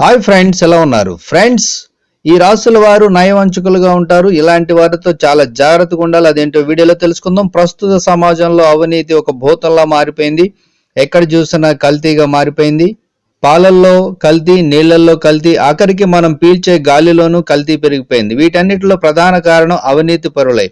Hi friends ఎలా ఉన్నారు? Friends ఈ రాసుల వారు నయవంచుకులుగా ఉంటారు. ఇలాంటి వారితో చాలా జాగ్రత్తగా ఉండాలి. అదేంటో వీడియోలో తెలుసుకుందాం. ప్రస్తుత సమాజంలో అవినీతి ఒక భూతంలా మారిపోయింది. ఎక్కడ చూసినా కల్తీగా మారిపోయింది. పాలల్లో కల్తీ నీళ్ళల్లో కల్తీ ఆఖరికి మనం పీల్చే గాలిలోనూ కల్తీ పెరిగిపోయింది. వీటన్నిటిలో ప్రధాన కారణం అవినీతి పరులై.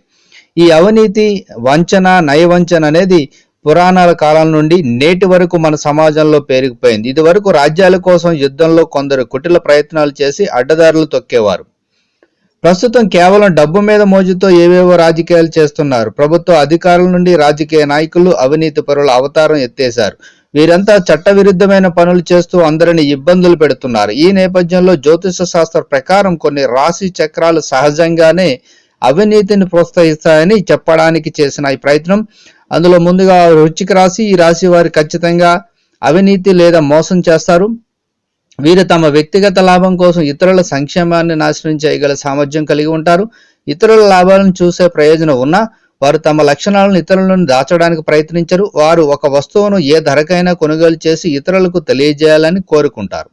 ఈ అవినీతి వంచన నయవంచన అనేది పురాణాల కాలం నుండి నేటి వరకు మన సమాజంలో పెరిగిపోయింది. ఇది వరకు రాజ్యాల కోసం యుద్ధంలో కొందరు కుటిల ప్రయత్నాలు చేసి అడ్డదారులు తొక్కేవారు. ప్రస్తుతం కేవలం డబ్బు మీద మోజుతో ఏవేవో రాజకీయాలు చేస్తున్నారు. ప్రభుత్వ అధికారుల నుండి రాజకీయ నాయకులు అవినీతి పరుల అవతారం ఎత్తేశారు. వీరంతా చట్టవిరుద్ధమైన పనులు చేస్తూ అందరిని ఇబ్బందులు పెడుతున్నారు. ఈ నేపథ్యంలో జ్యోతిష శాస్త్ర ప్రకారం కొన్ని రాశి చక్రాలు సహజంగానే అవినీతిని ప్రోత్సహిస్తాయని చెప్పడానికి చేసిన ఈ ప్రయత్నం. అందులో ముందుగా వృచ్చిక రాశి ఈ రాశి వారు ఖచ్చితంగా అవినీతి లేదా మోసం చేస్తారు. వీరు తమ వ్యక్తిగత లాభం కోసం ఇతరుల సంక్షేమాన్ని నాశనం చేయగల సామర్థ్యం కలిగి ఉంటారు. ఇతరుల లాభాలను చూసే ప్రయోజనం ఉన్నా వారు తమ లక్షణాలను ఇతరుల నుండి దాచడానికి ప్రయత్నించరు. వారు ఒక వస్తువును ఏ ధరకైనా కొనుగోలు చేసి ఇతరులకు తెలియజేయాలని కోరుకుంటారు.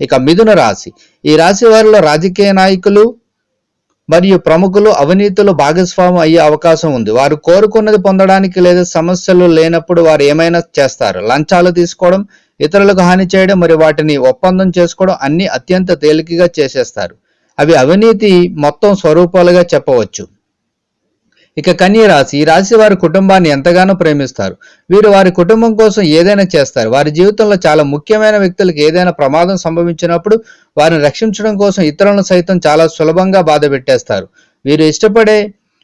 ఇక మిథున రాశి. ఈ రాశి వారిలో రాజకీయ నాయకులు మరియు ప్రముఖులు అవినీతిలో భాగస్వామి అయ్యే అవకాశం ఉంది. వారు కోరుకున్నది పొందడానికి లేదా సమస్యలు లేనప్పుడు వారు ఏమైనా చేస్తారు? లంచాలు తీసుకోవడం ఇతరులకు హాని చేయడం మరియు వాటిని ఒప్పందం చేసుకోవడం అన్ని అత్యంత తేలికగా చేసేస్తారు. అవి అవినీతి మొత్తం స్వరూపాలుగా చెప్పవచ్చు. ఇక కన్యరాశి ఈ రాశి వారి కుటుంబాన్ని ఎంతగానో ప్రేమిస్తారు. వీరు వారి కుటుంబం కోసం ఏదైనా చేస్తారు. వారి జీవితంలో చాలా ముఖ్యమైన వ్యక్తులకు ఏదైనా ప్రమాదం సంభవించినప్పుడు వారిని రక్షించడం కోసం ఇతరులను సైతం చాలా సులభంగా బాధ పెట్టేస్తారు. వీరు ఇష్టపడే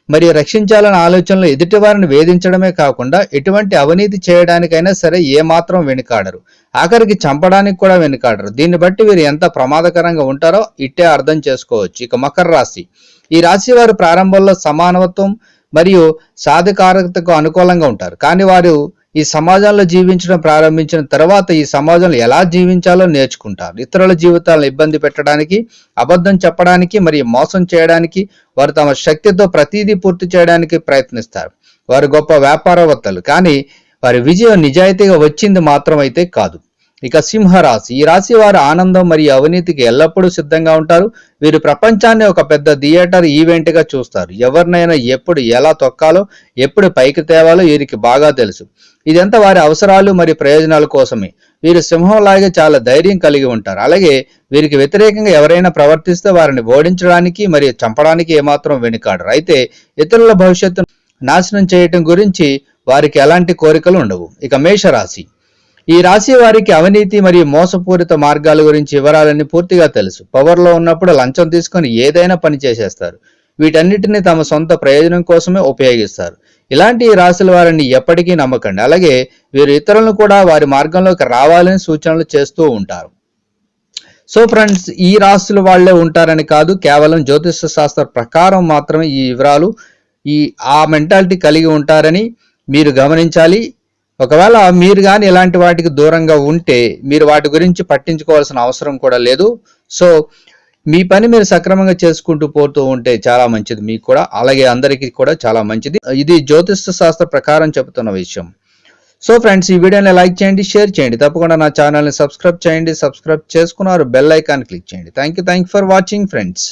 మరియు రక్షించాలన్న ఆలోచనలు ఎదుటి వారిని వేధించడమే కాకుండా ఎటువంటి అవినీతి చేయడానికైనా సరే ఏమాత్రం వెనుకాడరు. ఆఖరికి చంపడానికి కూడా వెనుకాడరు. దీన్ని బట్టి వీరు ఎంత ప్రమాదకరంగా ఉంటారో ఇట్టే అర్థం చేసుకోవచ్చు. ఇక మకర రాశి. ఈ రాశి వారు ప్రారంభంలో సమానత్వం మరియు సాధికారతకు అనుకూలంగా ఉంటారు. కానీ వారు ఈ సమాజంలో జీవించడం ప్రారంభించిన తర్వాత ఈ సమాజంలో ఎలా జీవించాలో నేర్చుకుంటారు. ఇతరుల జీవితాలను ఇబ్బంది పెట్టడానికి అబద్ధం చెప్పడానికి మరియు మోసం చేయడానికి వారు తమ శక్తితో ప్రతిదీ పూర్తి చేయడానికి ప్రయత్నిస్తారు. వారు గొప్ప వ్యాపారవేత్తలు. కానీ వారి విజయం నిజాయితీగా వచ్చింది మాత్రమైతే కాదు. ఇక సింహరాశి. ఈ రాశి వారు ఆనందం మరియు అవినీతికి ఎల్లప్పుడూ సిద్ధంగా ఉంటారు. వీరు ప్రపంచాన్ని ఒక పెద్ద థియేటర్ ఈవెంట్గా చూస్తారు. ఎవరినైనా ఎప్పుడు ఎలా తొక్కాలో ఎప్పుడు పైకి తేవాలో వీరికి బాగా తెలుసు. ఇదంతా వారి అవసరాలు మరియు ప్రయోజనాల కోసమే. వీరు సింహంలాగే చాలా ధైర్యం కలిగి ఉంటారు. అలాగే వీరికి వ్యతిరేకంగా ఎవరైనా ప్రవర్తిస్తే వారిని ఓడించడానికి మరియు చంపడానికి ఏమాత్రం వెనుకాడరు. అయితే ఇతరుల భవిష్యత్తు నాశనం చేయటం గురించి వారికి ఎలాంటి కోరికలు ఉండవు. ఇక మేషరాశి. ఈ రాశి వారికి అవినీతి మరియు మోసపూరిత మార్గాల గురించి వివరాలన్నీ పూర్తిగా తెలుసు. పవర్లో ఉన్నప్పుడు లంచం తీసుకొని ఏదైనా పని చేసేస్తారు. వీటన్నిటిని తమ సొంత ప్రయోజనం కోసమే ఉపయోగిస్తారు. ఇలాంటి ఈ రాశుల వారిని ఎప్పటికీ నమ్మకండి. అలాగే వీరు ఇతరులను కూడా వారి మార్గంలోకి రావాలని సూచనలు చేస్తూ ఉంటారు. సో ఫ్రెండ్స్ ఈ రాశుల వాళ్ళే ఉంటారని కాదు కేవలం జ్యోతిష శాస్త్ర ప్రకారం మాత్రమే ఈ వివరాలు ఈ ఆ మెంటాలిటీ కలిగి ఉంటారని మీరు గమనించాలి. ఒకవేళ మీరు కానీ ఇలాంటి వాటికి దూరంగా ఉంటే మీరు వాటి గురించి పట్టించుకోవాల్సిన అవసరం కూడా లేదు. సో మీ పని మీరు సక్రమంగా చేసుకుంటూ పోతూ ఉంటే చాలా మంచిది. మీకు కూడా అలాగే అందరికీ కూడా చాలా మంచిది. ఇది జ్యోతిష శాస్త్ర ప్రకారం చెబుతున్న విషయం. సో ఫ్రెండ్స్ ఈ వీడియోని లైక్ చేయండి షేర్ చేయండి. తప్పకుండా నా ఛానల్ని సబ్స్క్రైబ్ చేయండి. సబ్స్క్రైబ్ చేసుకున్నారు బెల్ ఐకాన్ క్లిక్ చేయండి. Thank you thank for watching friends.